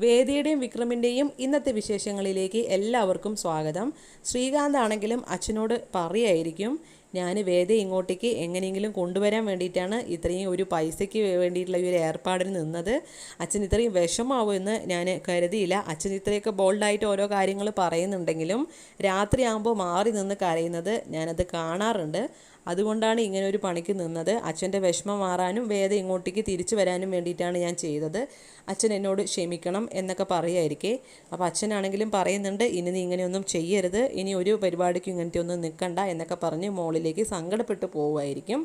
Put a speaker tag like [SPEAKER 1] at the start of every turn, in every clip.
[SPEAKER 1] വേദിയുടെയും വിക്രമിന്റെയും ഇന്നത്തെ വിശേഷങ്ങളിലേക്ക് എല്ലാവർക്കും സ്വാഗതം. ശ്രീകാന്ത് ആണെങ്കിലും അച്ഛനോട് പറയായിരിക്കും ഞാൻ വേദ ഇങ്ങോട്ടേക്ക് എങ്ങനെയെങ്കിലും കൊണ്ടുവരാൻ വേണ്ടിയിട്ടാണ് ഇത്രയും ഒരു പൈസയ്ക്ക് വേണ്ടിയിട്ടുള്ള ഒരു ഏർപ്പാടിന് നിന്നത്. അച്ഛൻ ഇത്രയും വിഷമാവുമെന്ന് ഞാൻ കരുതിയില്ല. അച്ഛൻ ഇത്രയൊക്കെ ബോൾഡായിട്ട് ഓരോ കാര്യങ്ങൾ പറയുന്നുണ്ടെങ്കിലും രാത്രിയാകുമ്പോൾ മാറി നിന്ന് കരയുന്നത് ഞാനത് കാണാറുണ്ട്. അതുകൊണ്ടാണ് ഇങ്ങനെ ഒരു പണിക്ക് നിന്നത്. അച്ഛന്റെ വിഷമം മാറാനും വേദ ഇങ്ങോട്ടേക്ക് തിരിച്ചു വരാനും വേണ്ടിയിട്ടാണ് ഞാൻ ചെയ്തത്. അച്ഛൻ എന്നോട് ക്ഷമിക്കണം എന്നൊക്കെ പറയായിരിക്കേ. അപ്പോൾ അച്ഛനാണെങ്കിലും പറയുന്നുണ്ട് ഇനി നീ ഇങ്ങനെയൊന്നും ചെയ്യരുത്. ഇനി ഒരു പരിപാടിക്കും ഇങ്ങനത്തെ ഒന്നും നിൽക്കണ്ട എന്നൊക്കെ പറഞ്ഞ് മോളിലേക്ക് സങ്കടപ്പെട്ടു പോവുമായിരിക്കും.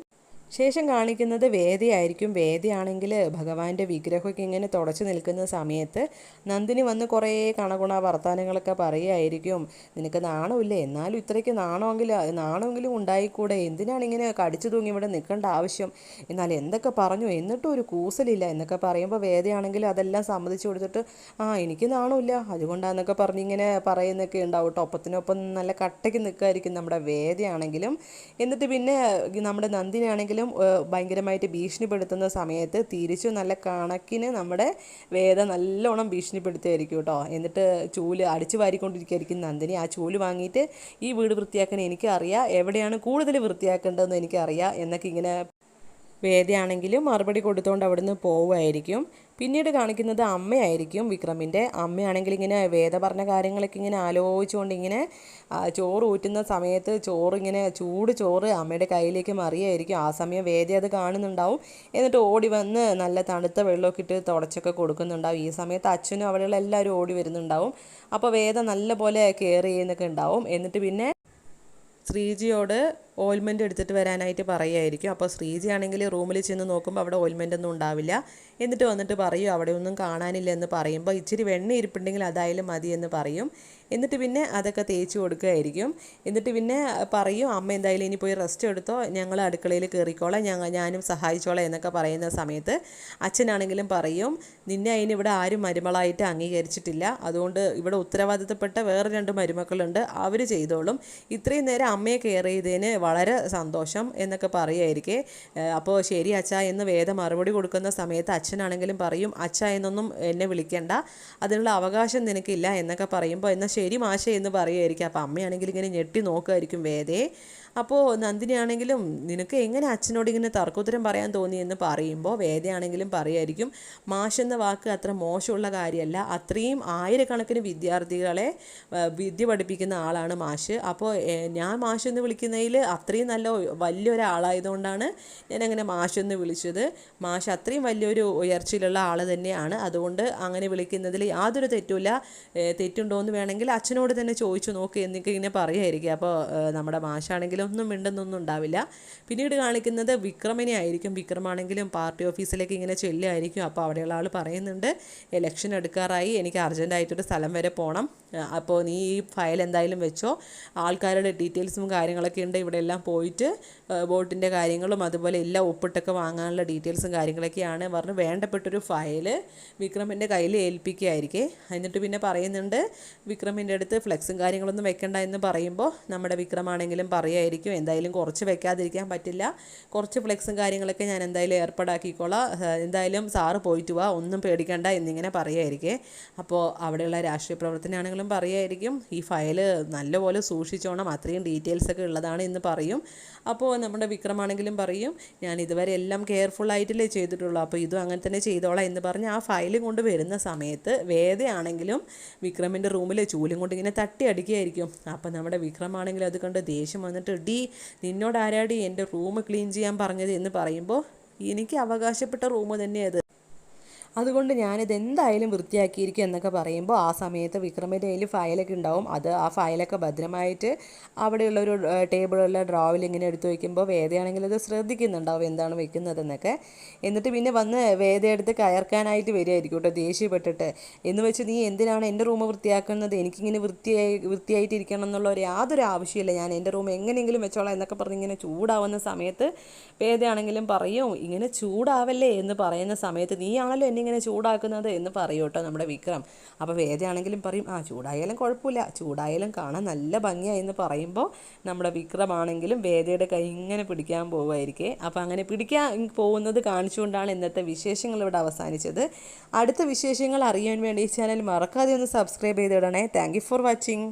[SPEAKER 1] ശേഷം കാണിക്കുന്നത് വേദയായിരിക്കും. വേദയാണെങ്കിൽ ഭഗവാന്റെ വിഗ്രഹമൊക്കെ ഇങ്ങനെ തുടച്ചു നിൽക്കുന്ന സമയത്ത് നന്ദിനി വന്ന് കുറേ കണകുണ വർത്തമാനങ്ങളൊക്കെ പറയുമായിരിക്കും നിനക്ക് നാണമില്ലേ? എന്നാലും ഇത്രയ്ക്ക് നാണമെങ്കിൽ നാണമെങ്കിലും ഉണ്ടായിക്കൂടെ? എന്തിനാണ് ഇങ്ങനെ കടിച്ചു തൂങ്ങി ഇവിടെ നിൽക്കേണ്ട ആവശ്യം? എന്നാൽ എന്തൊക്കെ പറഞ്ഞു? എന്നിട്ടും ഒരു കൂസലില്ല എന്നൊക്കെ പറയുമ്പോൾ വേദയാണെങ്കിൽ അതെല്ലാം സമ്മതിച്ചു കൊടുത്തിട്ട് ആ എനിക്ക് നാണമില്ല. അതുകൊണ്ടാന്നൊക്കെ പറഞ്ഞ് ഇങ്ങനെ പറയുന്നൊക്കെ ഉണ്ടാവും കേട്ടോ. ഒപ്പത്തിനൊപ്പം നല്ല കട്ടയ്ക്ക് നിൽക്കുമായിരിക്കും നമ്മുടെ വേദയാണെങ്കിലും. എന്നിട്ട് പിന്നെ നമ്മുടെ നന്ദിനിയാണെങ്കിലും ഏഹ്, ഭയങ്കരമായിട്ട് ഭീഷണിപ്പെടുത്തുന്ന സമയത്ത് തിരിച്ചു നല്ല കണക്കിന് നമ്മുടെ വേദ നല്ലോണം ഭീഷണിപ്പെടുത്തുമായിരിക്കും കേട്ടോ. എന്നിട്ട് ചൂൽ അടിച്ചു വാരിക്കൊണ്ടിരിക്കുകയായിരിക്കും നന്ദിനി. ആ ചൂൽ വാങ്ങിയിട്ട് ഈ വീട് വൃത്തിയാക്കാൻ എനിക്കറിയാം. എവിടെയാണ് കൂടുതൽ വൃത്തിയാക്കേണ്ടതെന്ന് എനിക്കറിയാം. എന്നൊക്കെ ഇങ്ങനെ വേദയാണെങ്കിലും മറുപടി കൊടുത്തുകൊണ്ട് അവിടുന്ന് പോവുമായിരിക്കും. പിന്നീട് കാണിക്കുന്നത് അമ്മയായിരിക്കും വിക്രമിന്റെ അമ്മയാണെങ്കിൽ ഇങ്ങനെ വേദ പറഞ്ഞ കാര്യങ്ങളൊക്കെ ഇങ്ങനെ ആലോചിച്ചുകൊണ്ട് ഇങ്ങനെ ചോറ് ഊറ്റുന്ന സമയത്ത് ചോറ് ഇങ്ങനെ ചൂട് ചോറ് അമ്മയുടെ കയ്യിലേക്ക് മറിയായിരിക്കും. ആ സമയം വേദ അത് കാണുന്നുണ്ടാവും. എന്നിട്ട് ഓടി വന്ന് നല്ല തണുത്ത വെള്ളമൊക്കെ ഇട്ട് തുടച്ചൊക്കെ കൊടുക്കുന്നുണ്ടാവും. ഈ സമയത്ത് അച്ഛനും അവിടെയുള്ള എല്ലാവരും ഓടി വരുന്നുണ്ടാവും. അപ്പോൾ വേദ നല്ലപോലെ കെയർ ചെയ്യുന്നൊക്കെ ഉണ്ടാവും. എന്നിട്ട് പിന്നെ ശ്രീജിയോട് ഓയിൽമെന്റ് എടുത്തിട്ട് വരാനായിട്ട് പറയുമായിരിക്കും അപ്പോൾ ശ്രീജി ആണെങ്കിൽ റൂമിൽ ചെന്ന് നോക്കുമ്പോൾ അവിടെ ഓയിൽമെന്റ് ഒന്നും ഉണ്ടാവില്ല. എന്നിട്ട് വന്നിട്ട് പറയും അവിടെ ഒന്നും കാണാനില്ല എന്ന് പറയുമ്പോൾ ഇച്ചിരി വെണ്ണ ഇരിപ്പുണ്ടെങ്കിൽ അതായാലും മതി എന്ന് പറയും. എന്നിട്ട് പിന്നെ അതൊക്കെ തേച്ച് കൊടുക്കുകയായിരിക്കും. എന്നിട്ട് പിന്നെ പറയും അമ്മ എന്തായാലും ഇനി പോയി റെസ്റ്റ് എടുത്തോ ഞങ്ങൾ അടുക്കളയിൽ കയറിക്കോളാം ഞങ്ങൾ ഞാനും സഹായിച്ചോളാം എന്നൊക്കെ പറയുന്ന സമയത്ത് അച്ഛനാണെങ്കിലും പറയും നിന്നെ അതിന് ഇവിടെ ആരും മരുമളായിട്ട് അംഗീകരിച്ചിട്ടില്ല. അതുകൊണ്ട് ഇവിടെ ഉത്തരവാദിത്തപ്പെട്ട വേറെ രണ്ട് മരുമക്കളുണ്ട്. അവർ ചെയ്തോളും. ഇത്രയും നേരം അമ്മയെ കെയർ ചെയ്തതിന് വളരെ സന്തോഷം എന്നൊക്കെ പറയുമായിരിക്കെ അപ്പോൾ ശരി അച്ഛ എന്ന് വേദ മറുപടി കൊടുക്കുന്ന സമയത്ത് അച്ഛനാണെങ്കിലും പറയും അച്ഛ എന്നൊന്നും എന്നെ വിളിക്കേണ്ട അതിനുള്ള അവകാശം നിനക്കില്ല എന്നൊക്കെ പറയുമ്പോൾ എന്നാൽ ശരി മാഷ എന്ന് പറയുമായിരിക്കും അപ്പോൾ അമ്മയാണെങ്കിൽ ഇങ്ങനെ ഞെട്ടി നോക്കുമായിരിക്കും വേദയെ അപ്പോൾ നന്ദിനിയാണെങ്കിലും നിനക്ക് എങ്ങനെ അച്ഛനോട് ഇങ്ങനെ തർക്കോത്തരം പറയാൻ തോന്നി എന്ന് പറയുമ്പോൾ വേദയാണെങ്കിലും പറയുമായിരിക്കും മാഷ് എന്ന വാക്ക് അത്ര മോശമുള്ള കാര്യമല്ല അത്രയും ആയിരക്കണക്കിന് വിദ്യാർത്ഥികളെ വിദ്യ പഠിപ്പിക്കുന്ന ആളാണ് മാഷ്. അപ്പോൾ ഞാൻ മാഷ് എന്ന് വിളിക്കുന്നതിൽ അത്രയും നല്ല വലിയൊരാളായതുകൊണ്ടാണ് ഞാൻ അങ്ങനെ മാഷ് എന്ന് വിളിച്ചത്. മാഷ് അത്രയും വലിയൊരു ഉയർച്ചയിലുള്ള ആൾ തന്നെയാണ്. അതുകൊണ്ട് അങ്ങനെ വിളിക്കുന്നതിൽ യാതൊരു തെറ്റുമില്ല. തെറ്റുണ്ടോ എന്ന് വേണമെങ്കിൽ അച്ഛനോട് തന്നെ ചോദിച്ചു നോക്ക് എന്നൊക്കെ ഇങ്ങനെ പറയുമായിരിക്കും അപ്പോൾ നമ്മുടെ മാഷാണെങ്കിലും ഒന്നും മിണ്ടുന്നൊന്നും ഉണ്ടാവില്ല. പിന്നീട് കാണിക്കുന്നത് വിക്രമിനെ ആയിരിക്കും. വിക്രമാണെങ്കിലും പാർട്ടി ഓഫീസിലേക്ക് ഇങ്ങനെ ചെല്ലുമായിരിക്കും അപ്പോൾ അവിടെയുള്ള ആൾ പറയുന്നുണ്ട് എലക്ഷൻ എടുക്കാറായി. എനിക്ക് അർജന്റായിട്ടൊരു സ്ഥലം വരെ പോകണം അപ്പോൾ നീ ഈ ഫയൽ എന്തായാലും വെച്ചോ. ആൾക്കാരുടെ ഡീറ്റെയിൽസും കാര്യങ്ങളൊക്കെ ഉണ്ട്. ഇവിടെ എല്ലാം പോയിട്ട് വോട്ടിന്റെ കാര്യങ്ങളും അതുപോലെ എല്ലാം ഒപ്പിട്ടൊക്കെ വാങ്ങാനുള്ള ഡീറ്റെയിൽസും കാര്യങ്ങളൊക്കെയാണ്. പറഞ്ഞ് വേണ്ടപ്പെട്ടൊരു ഫയൽ വിക്രമിന്റെ കയ്യിൽ ഏൽപ്പിക്കുകയായിരിക്കേ. എന്നിട്ട് പിന്നെ പറയുന്നുണ്ട് വിക്രമിന്റെ അടുത്ത് ഫ്ലെക്സും കാര്യങ്ങളൊന്നും വെക്കണ്ട എന്ന് പറയുമ്പോൾ നമ്മുടെ വിക്രമാണെങ്കിലും പറയുമായിരിക്കും എന്തായാലും കുറച്ച് വെക്കാതിരിക്കാൻ പറ്റില്ല. കുറച്ച് ഫ്ലെക്സും കാര്യങ്ങളൊക്കെ ഞാൻ എന്തായാലും ഏർപ്പാടാക്കിക്കോളാം. എന്തായാലും സാറ് പോയിട്ട് വാ ഒന്നും പേടിക്കണ്ട എന്നിങ്ങനെ പറയുമായിരിക്കേ അപ്പോൾ അവിടെയുള്ള രാഷ്ട്രീയ പ്രവർത്തനമാണെങ്കിലും പറയുമായിരിക്കും ഈ ഫയൽ നല്ലപോലെ സൂക്ഷിച്ചോണം. അത്രയും ഡീറ്റെയിൽസ് ഒക്കെ ഉള്ളതാണ് എന്ന് പറയും. അപ്പോൾ നമ്മുടെ വിക്രമാണെങ്കിലും പറയും ഞാൻ ഇതുവരെ എല്ലാം കെയർഫുൾ ആയിട്ടല്ലേ ചെയ്തിട്ടുള്ളൂ. അപ്പോൾ ഇതും അങ്ങനെ തന്നെ ചെയ്തോളാം എന്ന് പറഞ്ഞ് ആ ഫയൽ കൊണ്ട് വരുന്ന സമയത്ത് വേദയാണെങ്കിലും വിക്രമിന്റെ റൂമിൽ ചൂലും കൊണ്ട് ഇങ്ങനെ തട്ടി അടിക്കുകയായിരിക്കും അപ്പോൾ നമ്മുടെ വിക്രമാണെങ്കിലും അത് കണ്ട് ദേഷ്യം വന്നിട്ട് ഡി നിന്നോട് ആരാടി എന്റെ റൂം ക്ലീൻ ചെയ്യാൻ പറഞ്ഞത് എന്ന് പറയുമ്പോൾ എനിക്ക് അവകാശപ്പെട്ട റൂം തന്നെ അത് അതുകൊണ്ട് ഞാനിത് എന്തായാലും വൃത്തിയാക്കിയിരിക്കും എന്നൊക്കെ പറയുമ്പോൾ ആ സമയത്ത് വിക്രമിന്റെ കയ്യിൽ ഫയലൊക്കെ ഉണ്ടാവും. അത് ആ ഫയലൊക്കെ ഭദ്രമായിട്ട് അവിടെയുള്ള ഒരു ടേബിളുള്ള ഡ്രോവിൽ ഇങ്ങനെ എടുത്തു വയ്ക്കുമ്പോൾ വേദയാണെങ്കിൽ അത് ശ്രദ്ധിക്കുന്നുണ്ടാവും എന്താണ് വെക്കുന്നതെന്നൊക്കെ. എന്നിട്ട് പിന്നെ വന്ന് വേദയെടുത്ത് കയർക്കാനായിട്ട് വരികയായിരിക്കും കേട്ടോ ദേഷ്യപ്പെട്ടിട്ട്. എന്ന് വെച്ച് നീ എന്തിനാണ് എന്റെ റൂം വൃത്തിയാക്കുന്നത്? എനിക്കിങ്ങനെ വൃത്തിയായി വൃത്തിയായിട്ടിരിക്കണം എന്നുള്ള ഒരു യാതൊരു ആവശ്യമില്ല ഞാൻ എന്റെ റൂം എങ്ങനെയെങ്കിലും വെച്ചോളാം എന്നൊക്കെ പറഞ്ഞ് ഇങ്ങനെ ചൂടാവുന്ന സമയത്ത് വേദയാണെങ്കിലും പറയും ഇങ്ങനെ ചൂടാവല്ലേ? എന്ന് പറയുന്ന സമയത്ത് നീയാണല്ലോ എന്നെ ഇങ്ങനെ ചൂടാക്കുന്നത് എന്ന് പറയും കേട്ടോ നമ്മുടെ വിക്രം. അപ്പോൾ വേദയാണെങ്കിലും പറയും ആ ചൂടായാലും കുഴപ്പമില്ല. ചൂടായാലും കാണാൻ നല്ല ഭംഗിയായി എന്ന് പറയുമ്പോൾ നമ്മുടെ വിക്രമാണെങ്കിലും വേദയുടെ കൈ ഇങ്ങനെ പിടിക്കാൻ പോവുമായിരിക്കേ. അപ്പോൾ അങ്ങനെ പിടിക്കാൻ പോകുന്നത് കാണിച്ചുകൊണ്ടാണ് ഇന്നത്തെ വിശേഷങ്ങൾ ഇവിടെ അവസാനിച്ചത്. അടുത്ത വിശേഷങ്ങൾ അറിയാൻ വേണ്ടി ഈ ചാനൽ മറക്കാതെ ഒന്ന് സബ്സ്ക്രൈബ് ചെയ്തിടണേ. Thank for watching.